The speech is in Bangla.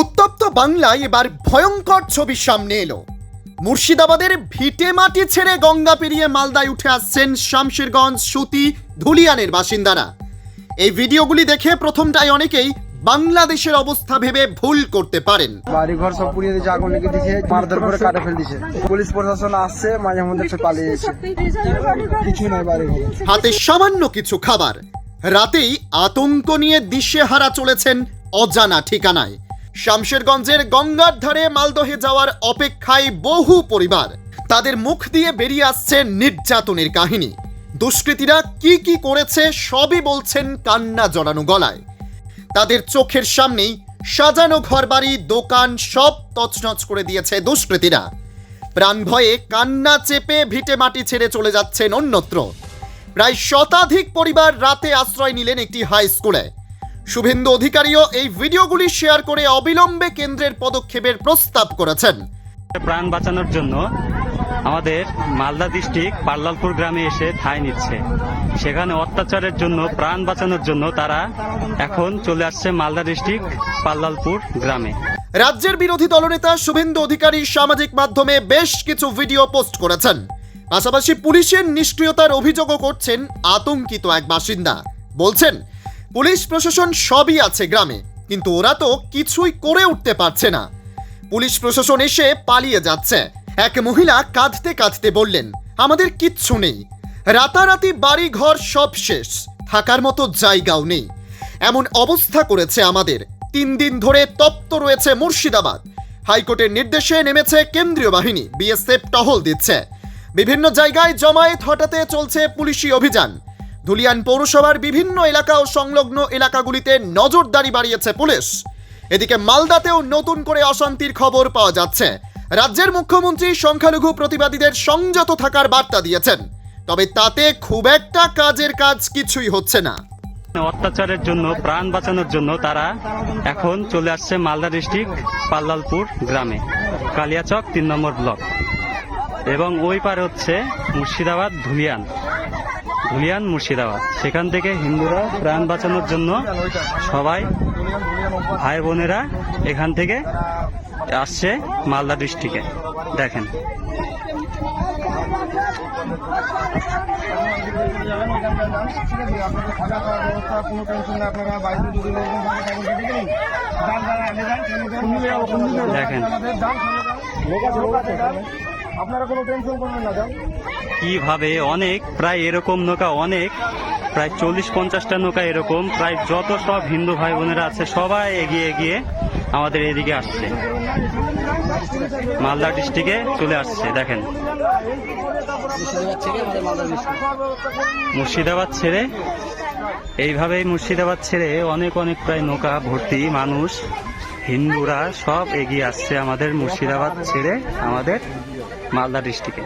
উত্তপ্ত বাংলায় এবার ভয়ঙ্কর ছবি সামনে এলো। মুর্শিদাবাদের ভিটে মাটি ছেড়ে গঙ্গা পেরিয়ে মালদায় উঠে আসছেন শামশেরগঞ্জ, সুতি, ধুলিয়ানের বাসিন্দারা। এই ভিডিওগুলি দেখে প্রথমটাই অনেকেই বাংলাদেশের অবস্থা ভেবে ভুল করতে পারেন। বাড়ি ঘর সব পুড়িয়ে দিয়েছে আগুন লেগে দিয়েছে মারধর করে কাটে ফেল দিয়েছে। পুলিশ প্রশাসন আসছে মাঝে মধ্যে পালিয়ে যাচ্ছে কিছু নাই বাড়ি হাতে সামান্য কিছু খাবার। রাতেই আতঙ্ক নিয়ে দিশেহারা চলেছেন অজানা ঠিকানায়। শামশেরগঞ্জের গঙ্গার ধারে মালদহে যাওয়ার অপেক্ষায় বহু পরিবার। তাদের মুখ দিয়ে বেরিয়ে আসছে নির্যাতনের কাহিনী। দুষ্কৃতীরা কি কি করেছে সবই বলছেন কান্না জড়ানো গলায়। তাদের চোখের সামনেই সাজানো ঘরবাড়ি, দোকান সব তছনছ করে দিয়েছে দুষ্কৃতীরা। প্রাণ ভয়ে কান্না চেপে ভিটে মাটি ছেড়ে চলে যাচ্ছেন অন্যত্র। প্রায় শতাধিক পরিবার রাতে আশ্রয় নিলেন একটি হাই স্কুলে। শুভেন্দু অধিকারীও এই ভিডিওগুলি শেয়ার করে অবিলম্বে কেন্দ্রের পদক্ষেপের প্রস্তাব করেছেন। প্রাণ বাঁচানোর জন্য আমাদের মালদা ডিস্ট্রিক্ট পাল্লালপুর গ্রামে এসে ঠাঁই নিচ্ছে। সেখানে অত্যাচারের জন্য, প্রাণ বাঁচানোর জন্য তারা এখন চলে আসছে মালদা ডিস্ট্রিক্ট পাল্লালপুর গ্রামে। রাজ্যের বিরোধী দলনেতা শুভেন্দু অধিকারী সামাজিক মাধ্যমে বেশ কিছু ভিডিও পোস্ট করেছেন। পাশাপাশি পুলিশের নিষ্ক্রিয়তার অভিযোগও করছেন আতঙ্কিত এক বাসিন্দা। বলছেন, পুলিশ প্রশাসন সবই আছে গ্রামে, কিন্তু ওরা তো কিছুই করে উঠতে পারছে না। পুলিশ প্রশাসন এসে পালিয়ে যাচ্ছে। এক মহিলা কাঁদতে কাঁদতে বললেন, আমাদের কিচ্ছু নেই। রাতারাতি বাড়ি ঘর সব শেষ। থাকার মতো জায়গাও নেই। এমন অবস্থা করেছে আমাদের। তিন দিন ধরে তপ্ত রয়েছে মুর্শিদাবাদ। হাইকোর্টের নির্দেশে নেমেছে কেন্দ্রীয় বাহিনী। বিএসএফ টহল দিচ্ছে। বিভিন্ন জায়গায় জমায়েত হটাতে চলছে পুলিশি অভিযান। ধুলিয়ান পৌরসভার বিভিন্ন এলাকা ও সংলগ্ন এলাকাগুলিতে নজরদারি বাড়িয়েছে পুলিশ। এদিকে মালদাতেও নতুন করে অশান্তির খবর পাওয়া যাচ্ছে। রাজ্যের মুখ্যমন্ত্রী সংখ্যালঘু প্রতিবাদীদের সংযত থাকার বার্তা দিয়েছেন। তবে তাতে খুব একটা কাজের কাজ কিছুই হচ্ছে না। অত্যাচারের জন্য, প্রাণ বাঁচানোর জন্য তারা এখন চলে আসছে মালদা ডিস্ট্রিক্ট, পাল্লালপুর গ্রামে। কালিয়াচক তিন নম্বর ব্লক। এবং ওই পারে হচ্ছে মুর্শিদাবাদ, ধুলিয়ান। ধুলিয়ান, মুর্শিদাবাদ। সেখান থেকে হিন্দুরা প্রাণ বাঁচানোর জন্য সবাই ভাই বোনেরা এখান থেকে আসছে মালদা ডিস্ট্রিক্টে। দেখেন। দেখেন। আপনারা কোনো টেনশন করবেন না কীভাবে? অনেক, প্রায় এরকম নৌকা অনেক, প্রায় চল্লিশ পঞ্চাশটা নৌকা এরকম, প্রায় যত সব হিন্দু ভাই বোনেরা আছে, সবাই এগিয়ে এগিয়ে আমাদের এদিকে আসছে। মালদা ডিস্ট্রিক্টে চলে আসছে, দেখেন। মুর্শিদাবাদ ছেড়ে, এইভাবেই মুর্শিদাবাদ ছেড়ে অনেক অনেক প্রায় নৌকা ভর্তি মানুষ, হিন্দুরা সব এগিয়ে আসছে আমাদের মুর্শিদাবাদ ছেড়ে আমাদের মালদা ডিস্ট্রিক্টে।